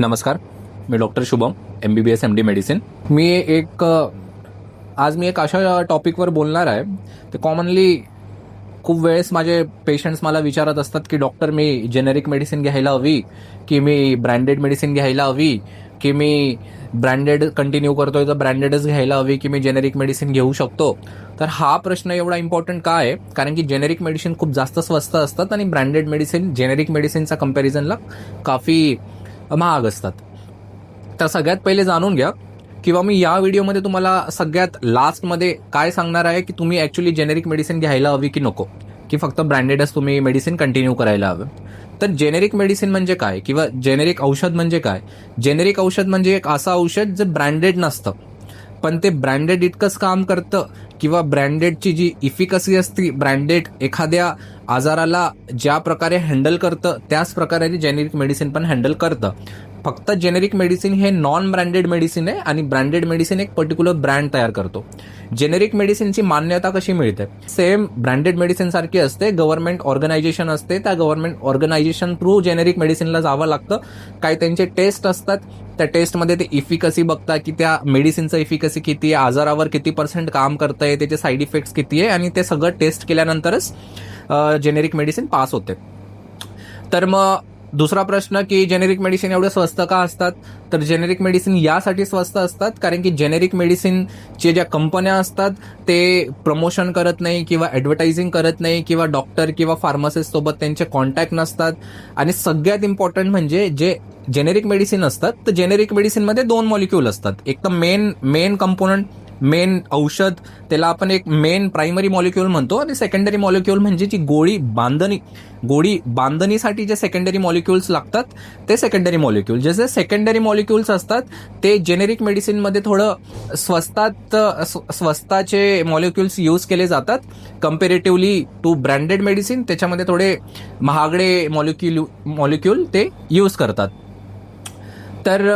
नमस्कार मी doctor Shubham M B B S M D medicine मी एक आज मी एक अशा टॉपिकवर बोलणार आहे. ते कॉमनली खूप वेळेस माझे पेशंट्स मला विचारत असतात की डॉक्टर मी जेनेरिक मेडिसिन घ्यायला हवी? की मी ब्रँडेड मेडिसिन घ्यायला हवी? की मी ब्रँडेड कंटिन्यू करतोय तर ब्रँडेडच घ्यायला हवी की मी जेनेरिक मेडिसिन घेऊ शकतो? तर हा प्रश्न एवढा इम्पॉर्टंट का आहे? कारण की जेनेरिक मेडिसिन खूप जास्त स्वस्त असतात आणि ब्रँडेड मेडिसिन जेनेरिक मेडिसिनचा कम्पॅरिझनला काफी महाग असतात तर सगळ्यात पहिले जाणून घ्या किंवा मी या व्हिडिओमध्ये तुम्हाला सगळ्यात लास्टमध्ये काय सांगणार आहे की तुम्ही ॲक्च्युली जेनेरिक मेडिसिन घ्यायला हवी की नको? की फक्त ब्रँडेडच तुम्ही मेडिसिन कंटिन्यू करायला हवं? तर जेनेरिक मेडिसिन म्हणजे काय? किंवा जेनेरिक औषध म्हणजे काय? जेनेरिक औषध म्हणजे एक असं औषध जे ब्रँडेड नसतं. पण ते ब्रँडेड इतकंच काम करतं किंवा ब्रँडेडची जी इफिकसी असते ब्रँडेड एखाद्या आजाराला ज्या प्रकारे हँडल करतं त्याच प्रकारे जेनेरिक मेडिसिन पण हँडल करतं. फक्त जेनेरिक मेडिसिन हे नॉन ब्रँडेड मेडिसिन आहे आणि ब्रँडेड मेडिसिन एक पर्टिक्युलर ब्रँड तयार करतो. जेनेरिक मेडिसिनची मान्यता कशी मिळते? सेम ब्रँडेड मेडिसिन सारखी असते गव्हर्नमेंट ऑर्गनायझेशन असते त्या गव्हर्नमेंट ऑर्गनायझेशन थ्रू जेनेरिक मेडिसिनला जावं लागतं. काही त्यांचे टेस्ट असतात त्या टेस्टमध्ये ते इफिकसी बघतात की त्या मेडिसिनचं इफिकसी किती आहे आजारावर किती पर्सेंट काम करतंय त्याचे साईड इफेक्ट्स किती आहे आणि ते सगळं टेस्ट केल्यानंतरच जेनेरिक मेडिसिन पास होते. तर मग दुसरा प्रश्न की जेनेरिक मेडिसिन एवढे स्वस्त का असतात? तर जेनेरिक मेडिसिन यासाठी स्वस्त असतात कारण की जेनेरिक मेडिसिनचे ज्या कंपन्या असतात ते प्रमोशन करत नाही किंवा ॲडव्हर्टायझिंग करत नाही किंवा डॉक्टर किंवा फार्मासिस्ट सोबत त्यांचे कॉन्टॅक्ट नसतात. आणि सगळ्यात इम्पॉर्टंट म्हणजे जे जेनेरिक मेडिसिन असतात तर जेनेरिक मेडिसिनमध्ये दोन मॉलिक्यूल असतात. एक तर मेन मेन कंपोनंट मेन औषध त्याला आपण एक मेन प्रायमरी मॉलिक्यूल म्हणतो आणि सेकंडरी मॉलिक्युल म्हणजे जी गोळी बांधणी गोळी बांधणीसाठी जे सेकंडरी मॉलिक्युल्स लागतात ते सेकंडरी मॉलिक्यूल. जे जे सेकंडरी मॉलिक्युल्स असतात ते जेनेरिक मेडिसिनमध्ये थोडं स्वस्तात स्व- स्वस्ताचे मॉलिक्युल्स यूज केले जातात. कम्पेरेटिव्हली टू ब्रँडेड मेडिसिन त्याच्यामध्ये थोडे महागडे मॉलिक्युल मॉलिक्युल ते यूज करतात. तर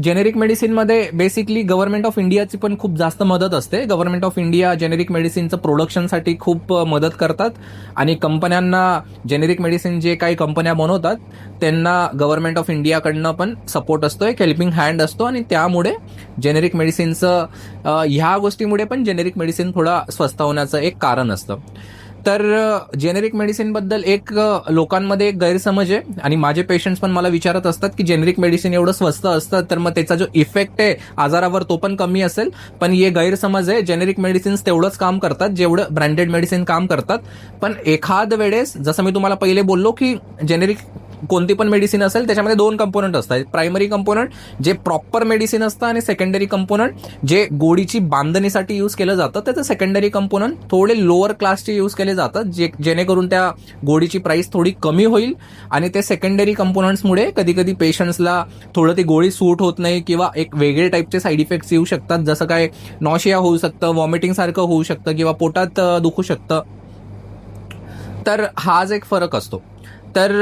जेनेरिक मेडिसिनमध्ये बेसिकली गव्हर्नमेंट ऑफ इंडियाची पण खूप जास्त मदत असते. गव्हर्नमेंट ऑफ इंडिया जेनेरिक मेडिसिनचं प्रोडक्शनसाठी खूप मदत करतात. आणि कंपन्यांना जेनेरिक मेडिसिन जे काही कंपन्या बनवतात त्यांना गव्हर्नमेंट ऑफ इंडियाकडनं पण सपोर्ट असतो एक हेल्पिंग हँड असतो. आणि त्यामुळे जेनेरिक मेडिसिनचं ह्या गोष्टीमुळे पण जेनेरिक मेडिसिन थोडा स्वस्त होण्याचं एक कारण असतं. तर जेनेरिक मेडिसिनबद्दल एक लोकांमध्ये एक गैरसमज आहे आणि माझे पेशंट्स पण मला विचारत असतात की जेनेरिक मेडिसिन एवढं स्वस्त असतं तर मग त्याचा जो इफेक्ट आहे आजारावर तो पण कमी असेल. पण हे गैरसमज आहे जेनेरिक मेडिसिन्स तेवढंच काम करतात जेवढं ब्रँडेड मेडिसिन काम करतात. पण एखाद वेळेस जसं मी तुम्हाला पहिले बोललो की जेनेरिक कोणती पण मेडिसिन असेल त्याच्यामध्ये दोन कंपोनंट असतात. प्रायमरी कंपोनंट जे प्रॉपर मेडिसिन असतं आणि सेकंडरी कंपोनंट जे गोळीची बांधणीसाठी यूज केलं जातं त्याचं सेकंडरी कंपोनंट थोडे लोअर क्लासचे यूज केले जातात जे जेणेकरून त्या गोळीची प्राइस थोडी कमी होईल. आणि ते सेकंडरी कंपोनंट्समुळे कधी कधी पेशंट्सला थोडं ती गोळी सूट होत नाही किंवा एक वेगळे टाईपचे साईड इफेक्ट्स येऊ शकतात. जसं काय नॉशिया होऊ शकतं वॉमिटिंग सारखं होऊ शकतं किंवा पोटात दुखू शकतं. तर हाच एक फरक असतो. तर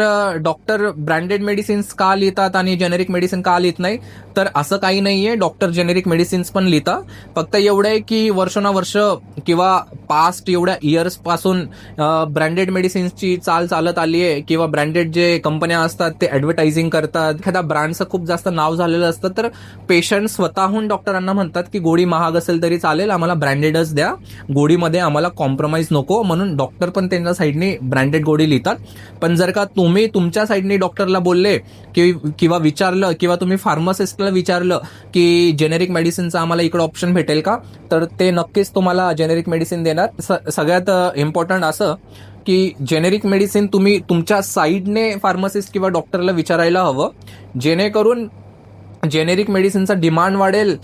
डॉक्टर ब्रँडेड मेडिसिन्स का लिहितात आणि जेनेरिक मेडिसिन का लिहित नाही? तर असं काही नाही आहे डॉक्टर जेनेरिक मेडिसिन्स पण लिहितात. फक्त एवढं आहे की वर्षानुवर्ष किंवा पास्ट एवढ्या इयर्सपासून ब्रँडेड मेडिसिन्सची चाल चालत आली आहे किंवा ब्रँडेड जे कंपन्या असतात ते ऍडव्हर्टायझिंग करतात. एखाद्या ब्रँडचं खूप जास्त नाव झालेलं असतं तर पेशंट स्वतःहून डॉक्टरांना म्हणतात की गोळी महाग असेल तरी चालेल आम्हाला ब्रँडेडच द्या. गोळीमध्ये आम्हाला कॉम्प्रोमाइज नको. म्हणून डॉक्टर पण त्यांच्या साईडने ब्रँडेड गोळी लिहितात. पण जर का तुम्ही तुमच्या साईडने डॉक्टरला बोलले की किंवा विचारलं किंवा तुम्ही फार्मासिस्टला विचारलं की जेनेरिक मेडिसिनचं आम्हाला इकडे ऑप्शन भेटेल का? तर ते नक्कीच तुम्हाला जेनेरिक मेडिसिन देणार. स- सगळ्यात इम्पॉर्टंट असं की जेनेरिक मेडिसिन तुम्ही तुमच्या साईडने फार्मासिस्ट किंवा डॉक्टरला विचारायला हवं. जेणेकरून जेनेरिक मेडिसिनचा डिमांड वाढेल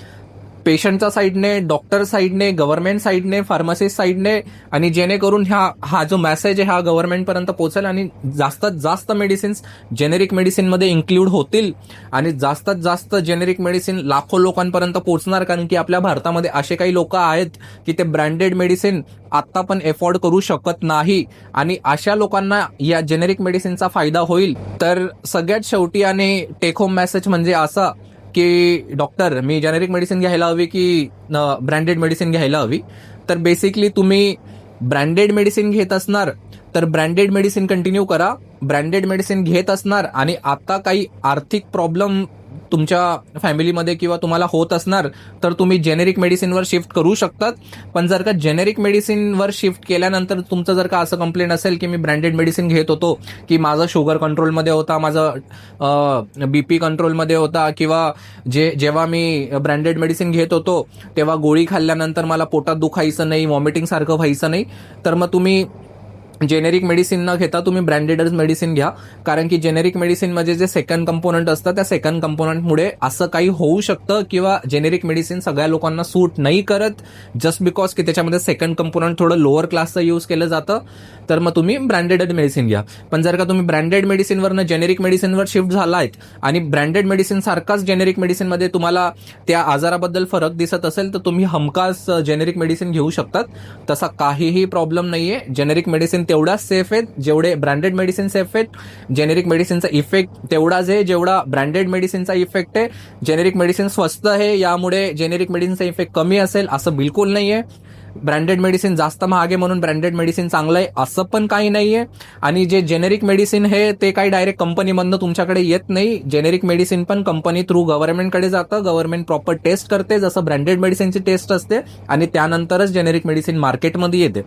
पेशंटच्या साईडने डॉक्टर साईडने गव्हर्नमेंट साईडने फार्मासिस्ट साईडने आणि जेणेकरून ह्या हा जो मेसेज आहे हा गव्हर्नमेंटपर्यंत पोहोचेल आणि जास्तीत जास्त मेडिसिन्स जेनेरिक मेडिसिनमध्ये इन्क्लूड होतील आणि जास्तीत जास्त जेनेरिक मेडिसिन लाखो लोकांपर्यंत पोहोचणार. कारण की आपल्या भारतामध्ये असे काही लोक आहेत की ते ब्रँडेड मेडिसिन आत्ता पण एफोर्ड करू शकत नाही. आणि अशा लोकांना या जेनेरिक मेडिसिनचा फायदा होईल. तर सगळ्यात शेवटी आणि टेक होम मेसेज म्हणजे असा की डॉक्टर मी जेनेरिक मेडिसिन घ्यायला हवी की ब्रँडेड मेडिसिन घ्यायला हवी? तर बेसिकली तुम्ही ब्रँडेड मेडिसिन घेत असणार तर ब्रँडेड मेडिसिन कंटिन्यू करा. ब्रँडेड मेडिसिन घेत असणार आणि आता काही आर्थिक प्रॉब्लेम तुमच्या फॅमिलीमध्ये किंवा तुम्हाला होत असणार तर तुम्ही जेनेरिक मेडिसिनवर शिफ्ट करू शकतात. पण जर का जेनेरिक मेडिसिनवर शिफ्ट केल्यानंतर तुमचं जर का असं कंप्लेंट असेल की मी ब्रँडेड मेडिसिन घेत होतो की माझं शुगर कंट्रोलमध्ये होता माझं बी पी कंट्रोलमध्ये होता किंवा जे जेव्हा मी ब्रँडेड मेडिसिन घेत होतो तेव्हा गोळी खाल्ल्यानंतर मला पोटात दुखायचं नाही व्हॉमिटिंग सारखं व्हायचं नाही तर मग तुम्ही जेनेरिक मेडिसिन न घेता तुम्ही ब्रँडेडच मेडिसिन घ्या. कारण की जेनेरिक मेडिसिनमध्ये जे सेकंड कंपोनंट असतं त्या सेकंड कंपोनंटमुळे असं काही होऊ शकतं किंवा जेनेरिक मेडिसिन सगळ्या लोकांना सूट नाही करत. जस्ट बिकॉज की त्याच्यामध्ये सेकंड कंपोनंट थोडं लोअर क्लासचं यूज केलं जातं तर मग तुम्ही ब्रँडेड मेडिसिन घ्या. पण जर का तुम्ही ब्रँडेड मेडिसिनवरनं जेनेरिक मेडिसिनवर शिफ्ट झाला आहेत आणि ब्रँडेड मेडिसिन सारखाच जेनेरिक मेडिसिनमध्ये तुम्हाला त्या आजाराबद्दल फरक दिसत असेल तर तुम्ही हमखास जेनेरिक मेडिसिन घेऊ शकतात. तसा काहीही प्रॉब्लेम नाहीये. जेनेरिक मेडिसिन तेवढाच सेफ आहेत. जेवढे ब्रँडेड मेडिसिन सेफ आहेत जेनेरिक मेडिसिनचा इफेक्ट तेवढाच आहे. जेवढा ब्रँडेड मेडिसिनचा इफेक्ट आहे जेनेरिक मेडिसिन स्वस्त आहे यामुळे जेनेरिक मेडिसिनचा इफेक्ट कमी असेल असं बिलकुल नाही आहे ब्रँडेड मेडिसिन जास्त महाग आहे म्हणून ब्रँडेड मेडिसिन चांगलं आहे असं पण काही नाहीये. आणि जे जेनेरिक मेडिसिन हे ते काही डायरेक्ट कंपनीमधनं तुमच्याकडे येत नाही. जेनेरिक मेडिसिन पण कंपनी थ्रू गव्हर्नमेंटकडे जातं. गव्हर्नमेंट प्रॉपर टेस्ट करते जसं ब्रँडेड मेडिसिनची टेस्ट असते. आणि त्यानंतरच जेनेरिक मेडिसिन मार्केटमध्ये येते.